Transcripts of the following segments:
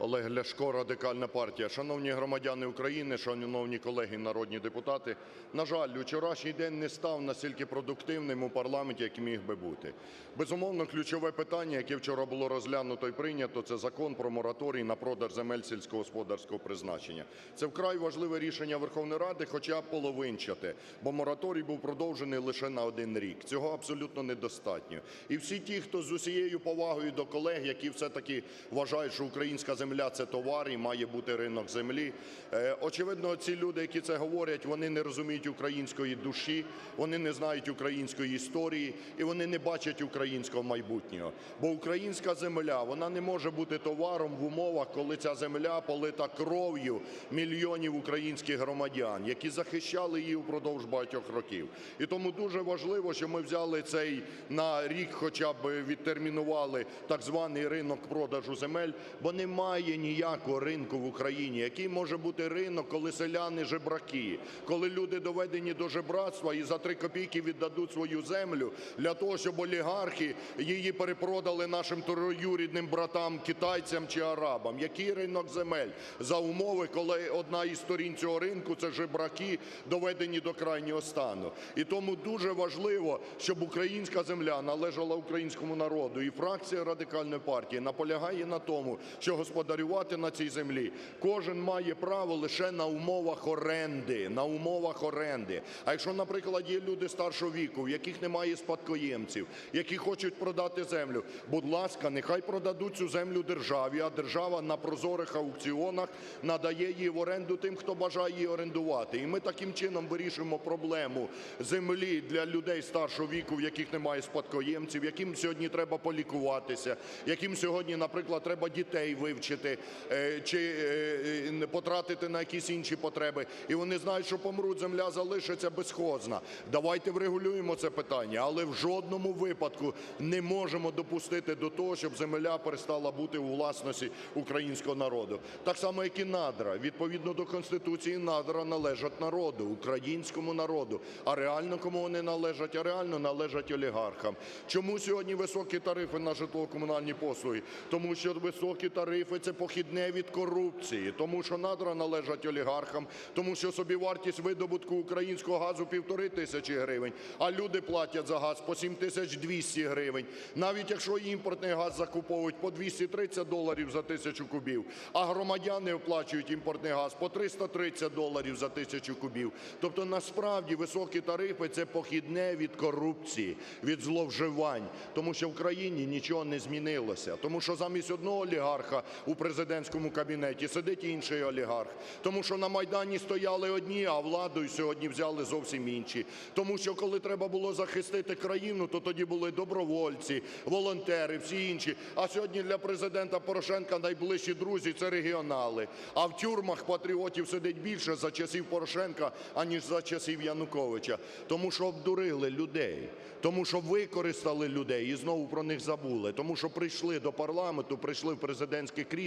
Олег Ляшко, Радикальна партія. Шановні громадяни України, шановні колеги народні депутати, на жаль, вчорашній день не став настільки продуктивним у парламенті, як міг би бути. Безумовно, ключове питання, яке вчора було розглянуто і прийнято, це Закон про мораторій на продаж земель сільськогосподарського призначення. Це вкрай важливе рішення Верховної Ради, хоча половинчате, бо мораторій був продовжений лише на один рік. Цього абсолютно недостатньо. І всі ті, хто з усією повагою до колег, які все-таки вважають, що українська земля – це товар і має бути ринок землі. Е, Очевидно, ці люди, які це говорять, вони не розуміють української душі, вони не знають української історії і вони не бачать українського майбутнього. Бо українська земля, вона не може бути товаром в умовах, коли ця земля полита кров'ю мільйонів українських громадян, які захищали її впродовж багатьох років. І тому дуже важливо, що ми взяли цей на рік хоча б відтермінували так званий ринок продажу земель, бо немає ніякого ринку в Україні. Який може бути ринок, коли селяни жебраки, коли люди доведені до жебратства і за три копійки віддадуть свою землю для того, щоб олігархи її перепродали нашим троюрідним братам, китайцям чи арабам? Який ринок земель за умови, коли одна із сторін цього ринку це жебраки, доведені до крайнього стану? І тому дуже важливо, щоб українська земля належала українському народу. І фракція радикальної партії наполягає на тому, що господарювати на цій землі кожен має право лише на умовах оренди. На умовах оренди. А якщо, наприклад, є люди старшого віку, в яких немає спадкоємців, які хочуть продати землю, будь ласка, нехай продадуть цю землю державі, а держава на прозорих аукціонах надає її в оренду тим, хто бажає її орендувати. І ми таким чином вирішуємо проблему землі для людей старшого віку, в яких немає спадкоємців, яким сьогодні треба полікуватися, яким сьогодні, наприклад, треба дітей вивчити е, чи е, потратити на якісь інші потреби. І вони знають, що помруть, земля залишиться безхозна. Давайте врегулюємо це питання, але в жодному випадку не можемо допустити до того, щоб земля перестала бути у власності українського народу. Так само, як і надра. Відповідно до Конституції, надра належать народу, українському народу. А реально кому вони належать? А реально належать олігархам. Чому сьогодні високі тарифи на житлово-комунальні послуги? Тому що високі тарифи – це похідне від корупції, тому що надра належать олігархам, тому що собівартість видобутку українського газу півтори тисячі гривень, а люди платять за газ по 7 тисяч 200 гривень. Навіть якщо імпортний газ закуповують по 230 доларів за тисячу кубів, а громадяни оплачують імпортний газ по 330 доларів за тисячу кубів. Тобто насправді високі тарифи – це похідне від корупції, від зловживань, тому що в країні нічого не змінилося, тому що замість одного олігарха у президентському кабінеті сидить інший олігарх, тому що на Майдані стояли одні, а владу сьогодні взяли зовсім інші. Тому що коли треба було захистити країну, то тоді були добровольці, волонтери, всі інші. А сьогодні для президента Порошенка найближчі друзі це регіонали. А в тюрмах патріотів сидить більше за часів Порошенка, аніж за часів Януковича. Тому що обдурили людей, тому що використали людей і знову про них забули. Тому що прийшли до парламенту, прийшли в президентське крісло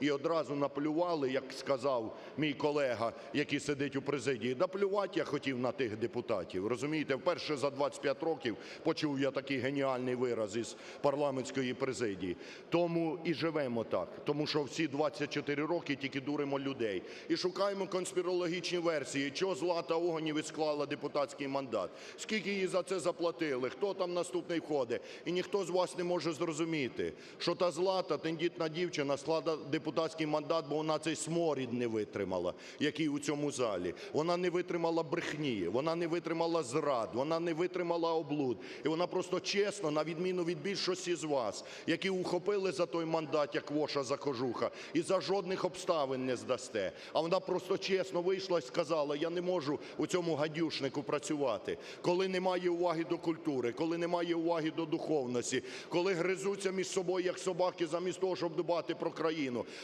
і одразу наплювали, як сказав мій колега, який сидить у президії. Да плювати я хотів на тих депутатів. Розумієте, вперше за 25 років почув я такий геніальний вираз із парламентської президії. Тому і живемо так, тому що всі 24 роки тільки дуримо людей і шукаємо конспірологічні версії, чого Злата Огонєвець склала депутатський мандат, скільки їй за це заплатили, хто там наступний входить. І ніхто з вас не може зрозуміти, що та Злата, тендітна дівчина, склала депутатський мандат, бо вона цей сморід не витримала, який у цьому залі. Вона не витримала брехні, вона не витримала зрад, вона не витримала облуд. І вона просто чесно, на відміну від більшості з вас, які ухопили за той мандат, як воша за кожуха, і за жодних обставин не здасте. А вона просто чесно вийшла і сказала: я не можу у цьому гадюшнику працювати, коли немає уваги до культури, коли немає уваги до духовності, коли гризуться між собою, як собаки, замість того, щоб дбати про країну.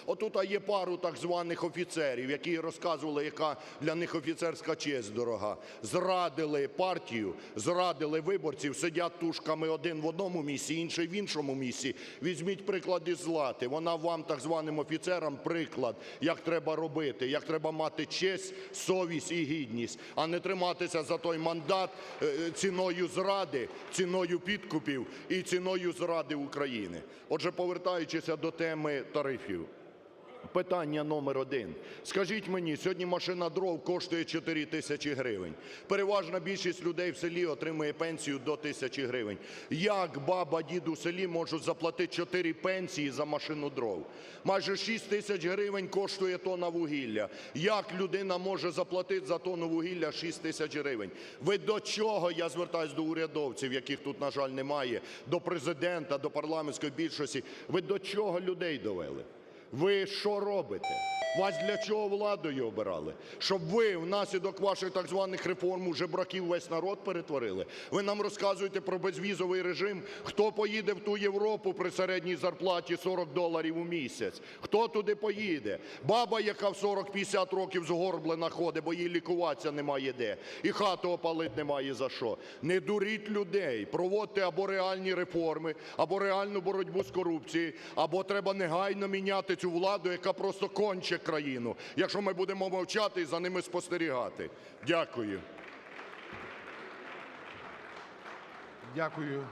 Отут є пару так званих офіцерів, які розказували, яка для них офіцерська честь дорога. Зрадили партію, зрадили виборців, сидять тушками один в одному місці, інший в іншому місці. Візьміть приклад із Злати. Вона вам, так званим офіцерам, приклад, як треба робити, як треба мати честь, совість і гідність, а не триматися за той мандат е, ціною зради, ціною підкупів і ціною зради України. Отже, повертаючися до теми тарифів. very few. Питання номер один. Скажіть мені, сьогодні машина дров коштує 4 тисячі гривень. Переважна більшість людей в селі отримує пенсію до тисячі гривень. Як баба, дід у селі можуть заплатити 4 пенсії за машину дров? Майже 6 тисяч гривень коштує тонна вугілля. Як людина може заплатити за тонну вугілля 6 тисяч гривень? Ви до чого, я звертаюсь до урядовців, яких тут, на жаль, немає, до президента, до парламентської більшості, ви до чого людей довели? Ви що робите? Вас для чого владою обирали? Щоб ви внаслідок ваших так званих реформ у жебраків весь народ перетворили? Ви нам розказуєте про безвізовий режим. Хто поїде в ту Європу при середній зарплаті 40 доларів у місяць? Хто туди поїде? Баба, яка в 40-50 років згорблена ходить, бо їй лікуватися немає де. І хату опалити немає за що. Не дуріть людей, проводьте або реальні реформи, або реальну боротьбу з корупцією, або треба негайно міняти цю владу, яка просто конче країну, якщо ми будемо мовчати і за ними спостерігати. Дякую. Дякую.